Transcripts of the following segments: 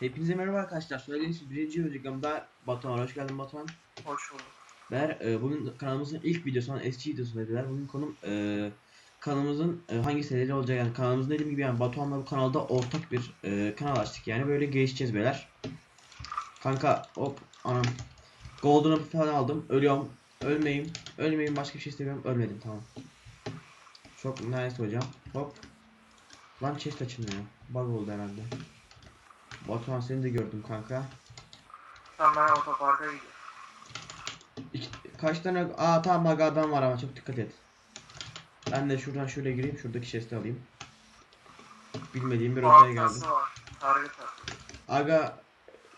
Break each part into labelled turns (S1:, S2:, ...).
S1: Hepinize merhaba arkadaşlar. Söylediğiniz birinci videomda Batuhan hoş geldin Batuhan.
S2: Hoş bulduk.
S1: Ber e, bugün kanalımızın ilk videosu olan eski videosu dediler. Bugün konum e, kanalımızın e, hangi serileri olacak yani kanalımızın dediğim gibi yani Batuhan'la bu kanalda ortak bir e, kanal açtık yani böyle gelişeceğiz beyler. Kanka hop anam. Golden Apple falan aldım. Ölüyorum. Ölmeyeyim. Ölmeyeyim başka bir şey istemiyorum. Ölmedim tamam. Çok nice hocam. Hop. Lan chest açılmıyor. Bug oldu herhalde. Batuhan seni de gördüm kanka.
S2: Tamam ben otoparka gidiyorum.
S1: İki, kaç tane... Aa tamam bak adam var ama çok dikkat et. Ben de şuradan şöyle gireyim. Şuradaki chest'i alayım. Bilmediğim bir rotaya geldim. Aga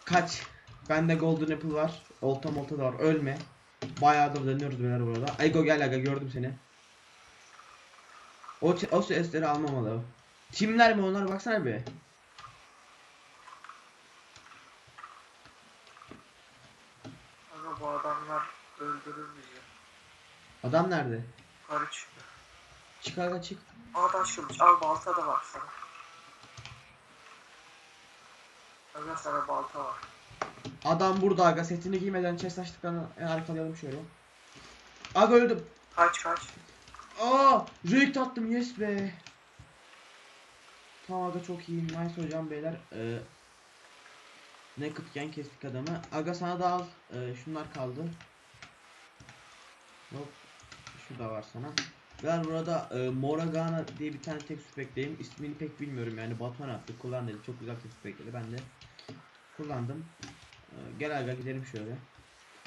S1: kaç. Bende golden apple var. Olta molta da var. Ölme. Bayağıdır dönüyoruz beyler burada. Aygo gel aga gördüm seni. O, o sesleri almamalı. Timler mi onlar baksana bir.
S2: Ama bu adamlar öldürür bizi.
S1: Adam nerede?
S2: Karı çıktı.
S1: Çık aga çık.
S2: Aa taş kılıç. Al balta da var sana. Aga sana balta var.
S1: Adam burada aga setini giymeden chest açtıklarını arkalayalım şöyle. Aga öldüm.
S2: Kaç kaç.
S1: Aa, renk attım yes be. Tamam aga çok iyi. Nice hocam beyler. Ee, Naked'ken kestik adamı. Aga sana da al. Ee, şunlar kaldı. Hop. Şu da var sana. Ben burada e, Moragana diye bir tane tek süpekteyim. İsmini pek bilmiyorum yani. Batuhan attı. Kullan dedi. Çok güzel tek süpekleri. Ben de kullandım. Ee, gel aga gidelim şöyle.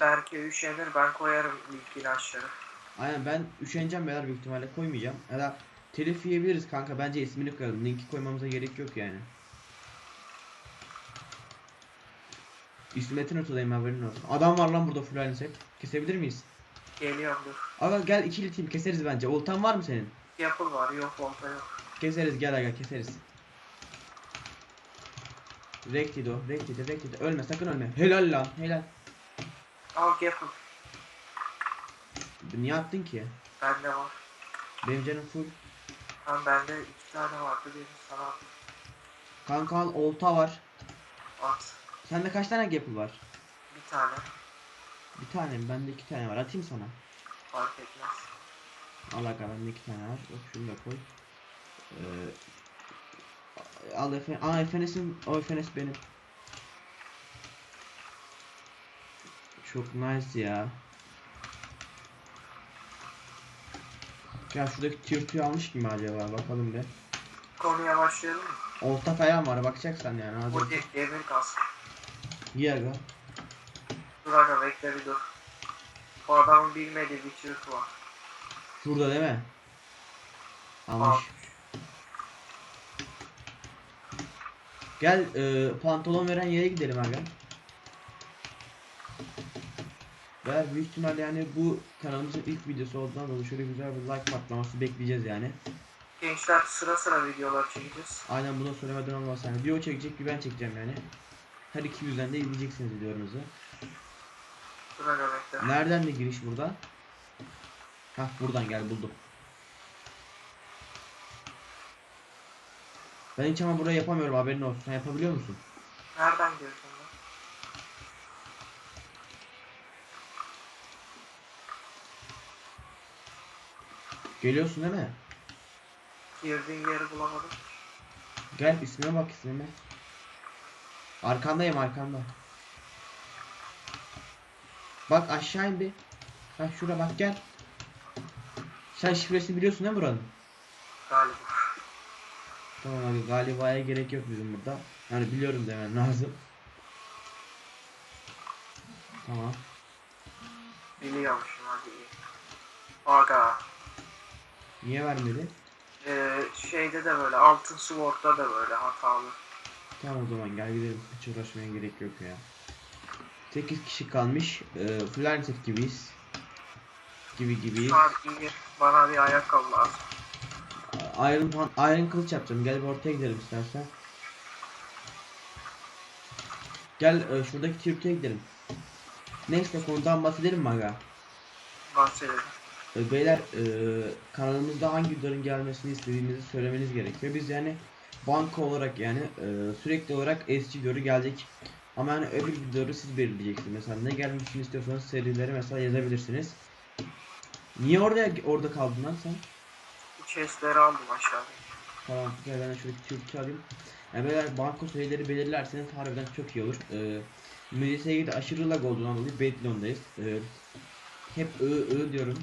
S2: Belki üşenir ben koyarım ilk ilaçları.
S1: Aynen ben üşeneceğim beyler büyük ihtimalle koymayacağım. Ya da telif yiyebiliriz kanka bence ismini koyalım. Linki koymamıza gerek yok yani. İsmet'in ortadayım haberin olsun. Adam var lan burada full set. Kesebilir miyiz?
S2: Geliyorum dur.
S1: Aga gel ikili team keseriz bence. Oltan var mı senin?
S2: Yapıl var yok volta yok.
S1: Keseriz gel aga keseriz. Rektid o. Rektid rektid. Ölme sakın ölme. Helal lan helal.
S2: Al yapıl.
S1: Niye attın ki?
S2: Bende var.
S1: Benim canım full.
S2: Lan bende iki tane vardı benim sana at.
S1: Kanka al olta var.
S2: At.
S1: Sende kaç tane gapple var?
S2: Bir tane.
S1: Bir tane mi? Bende iki tane var. Atayım sana.
S2: Fark etmez.
S1: Al aga bende iki tane var. Yok şunu da koy. Ee, al Efe. Aa Efenes'in. O Efenes benim. Çok nice ya. Ya şuradaki 2'yi almış gibi acaba bakalım bir.
S2: Konuya başlayalım mı?
S1: Olta falan var bakacaksan yani.
S2: Bu
S1: Hadi.
S2: de- demir kas.
S1: Giy aga.
S2: Dur aga bekle bir dur. Bu adamın bilmediği bir çırpı var.
S1: Şurada değil mi? Almış.
S2: Al.
S1: Gel e, pantolon veren yere gidelim aga. Ve büyük ihtimalle yani bu kanalımızın ilk videosu olduğundan dolayı şöyle güzel bir like patlaması bekleyeceğiz yani.
S2: Gençler sıra sıra videolar çekeceğiz.
S1: Aynen bunu söylemeden olmaz yani. Bir o çekecek bir ben çekeceğim yani. Her iki yüzden de izleyeceksiniz videolarımızı.
S2: Aga bekle.
S1: Nereden de giriş burada? Hah buradan gel buldum. Ben hiç ama burayı yapamıyorum haberin olsun. Sen yapabiliyor musun?
S2: Nereden lan?
S1: Geliyorsun değil mi?
S2: Girdiğin yeri bulamadım.
S1: Gel ismine bak ismime. Arkandayım arkanda. Bak aşağı in bir. Ha şura bak gel. Sen şifresini biliyorsun değil mi buranın?
S2: Galiba.
S1: Tamam abi galibaya gerek yok bizim burada. Yani biliyorum demen lazım. Tamam.
S2: Biliyormuşum iyi. Aga.
S1: Niye vermedi?
S2: Ee, şeyde de böyle altın sword'da da böyle hatalı.
S1: Tamam o zaman gel gidelim. Hiç uğraşmaya gerek yok ya. 8 kişi kalmış. Ee, Flying set gibiyiz. Gibi gibiyiz.
S2: İyi. Bana bir ayakkabı lazım.
S1: Iron, Iron kılıç yapacağım. Gel bir ortaya gidelim istersen. Gel e, şuradaki Türkiye'ye gidelim. Neyse konudan bahsedelim mi aga?
S2: Bahsedelim.
S1: E, beyler e, kanalımızda hangi videoların gelmesini istediğimizi söylemeniz gerekiyor. Biz yani banka olarak yani e, sürekli olarak SG videoları gelecek. Ama yani öbür videoları siz belirleyeceksiniz. Mesela ne gelmesini istiyorsanız serileri mesela yazabilirsiniz. Niye orada orada kaldın lan sen?
S2: Chestleri aldım aşağıya.
S1: Tamam gel ben de şöyle Türkçe alayım. Yani böyle banko sayıları belirlerseniz harbiden çok iyi olur. Ee, MSG'de aşırı lag olduğundan dolayı Bedlion'dayız. Ee, hep ı ı diyorum.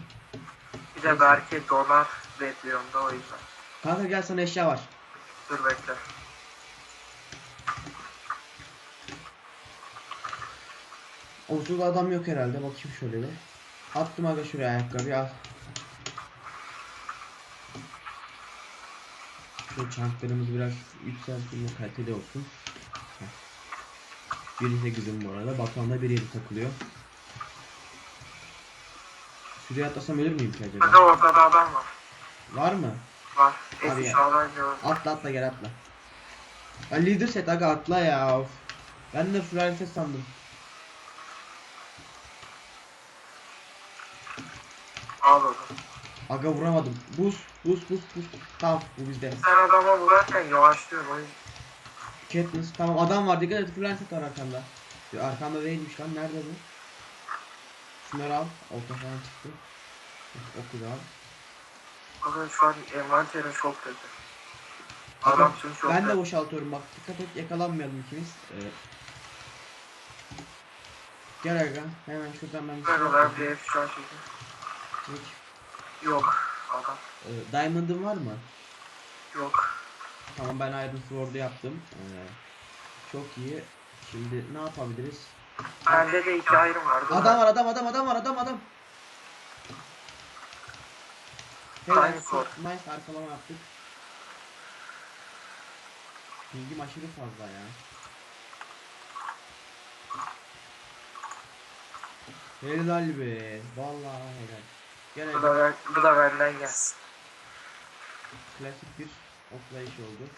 S2: Bir de belki dolar bekliyorum da o yüzden.
S1: Kanka gel sana eşya var.
S2: Dur bekle.
S1: Ortada adam yok herhalde. Bakayım şöyle de. Attım aga şuraya ayakkabıyı al. Şu çanklarımız biraz yükselteyim de kaliteli olsun. Heh. Biri de güzel bu arada. Batuhan'da bir yeri takılıyor. Şuraya atlasam ölür müyüm ki
S2: Hadi
S1: acaba?
S2: ortada adam var.
S1: Var mı?
S2: Var.
S1: Abi ya.
S2: Eski sağdan gördüm.
S1: Atla atla gel atla. Ya leader set aga atla ya. Of. Ben de sürer set sandım.
S2: Al onu.
S1: Aga vuramadım. Buz, buz, buz, buz. Tamam bu bizde.
S2: Sen adama vurarken yavaşlıyorsun o yüzden.
S1: Katniss tamam adam var dikkat et Flancet var arkanda. Ya arkamda değilmiş lan nerede bu? Şunları al. Orta falan çıktı. Oku da al.
S2: Bakın şu an envanterin çok kötü. Adam tüm çok
S1: Ben de boşaltıyorum bak dikkat et yakalanmayalım ikimiz. Ee, gel aga hemen şuradan ben bir şey
S2: Ben ben bir efşan
S1: Çek.
S2: Yok. Adam.
S1: Ee, Diamond'ın var mı?
S2: Yok.
S1: Tamam ben Iron Sword'u yaptım. Ee, çok iyi. Şimdi ne yapabiliriz?
S2: Bende de iki ayrım var. değil mi?
S1: Adam var adam adam adam var adam adam. Helal
S2: skor.
S1: nice arkalama yaptık. Pingim aşırı fazla ya. Helal be. Vallahi helal. Gel
S2: Bu da, ben, bu da benden gelsin.
S1: Klasik bir oklayış oldu.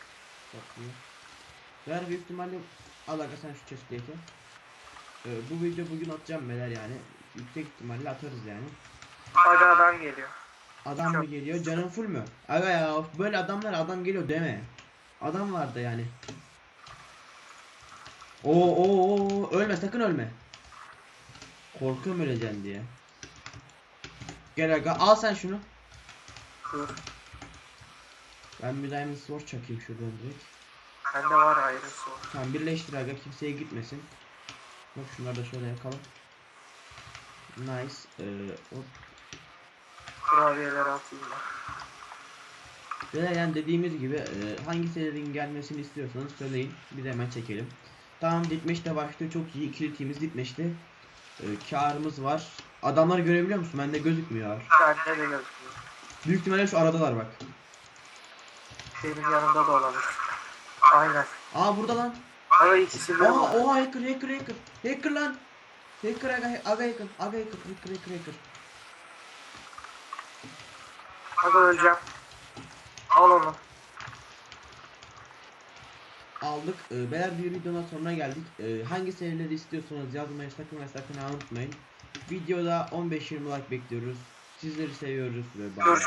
S1: Çok iyi. Ver büyük ihtimalle al aga sen şu chestplate'i. Ee, bu video bugün atacağım beler yani. Yüksek ihtimalle atarız yani.
S2: Hadi adam geliyor.
S1: Adam mı geliyor? Canın full mü? Aga ya böyle adamlar adam geliyor deme. Adam vardı yani. Oo oo oo ölme sakın ölme. Korkuyorum öleceksin diye. Gel aga al sen şunu. Ben bir diamond sword çakayım şuradan direkt.
S2: Bende var ayrı sor.
S1: Tamam birleştir aga kimseye gitmesin. Bak şunları da şöyle yakalım. Nice. Ee, hop.
S2: Kurabiyeler atayım ben.
S1: Ve yani dediğimiz gibi e, hangi serilerin gelmesini istiyorsanız söyleyin. Biz hemen çekelim. Tamam Ditmeş de başlıyor. Çok iyi. İkili teamimiz Ditmeş'te. E, karımız var. Adamları görebiliyor musun? Bende gözükmüyor.
S2: Bende de gözüküyor.
S1: Büyük ihtimalle şu aradalar bak.
S2: Benim yanımda da olabilir. Aynen.
S1: Aa burada lan.
S2: Ama ikisi bir
S1: Aa
S2: var.
S1: oha hacker hacker hacker. Hacker lan. Hacker aga, aga hacker. Aga hacker hacker hacker hacker.
S2: Hadi öleceğim. Al onu.
S1: aldık. Ee, beyler bir videonun sonuna geldik. Ee, hangi serileri istiyorsanız yazmayı sakın ve sakın unutmayın. Videoda 15-20 like bekliyoruz. Sizleri seviyoruz ve.
S2: Görüşürüz.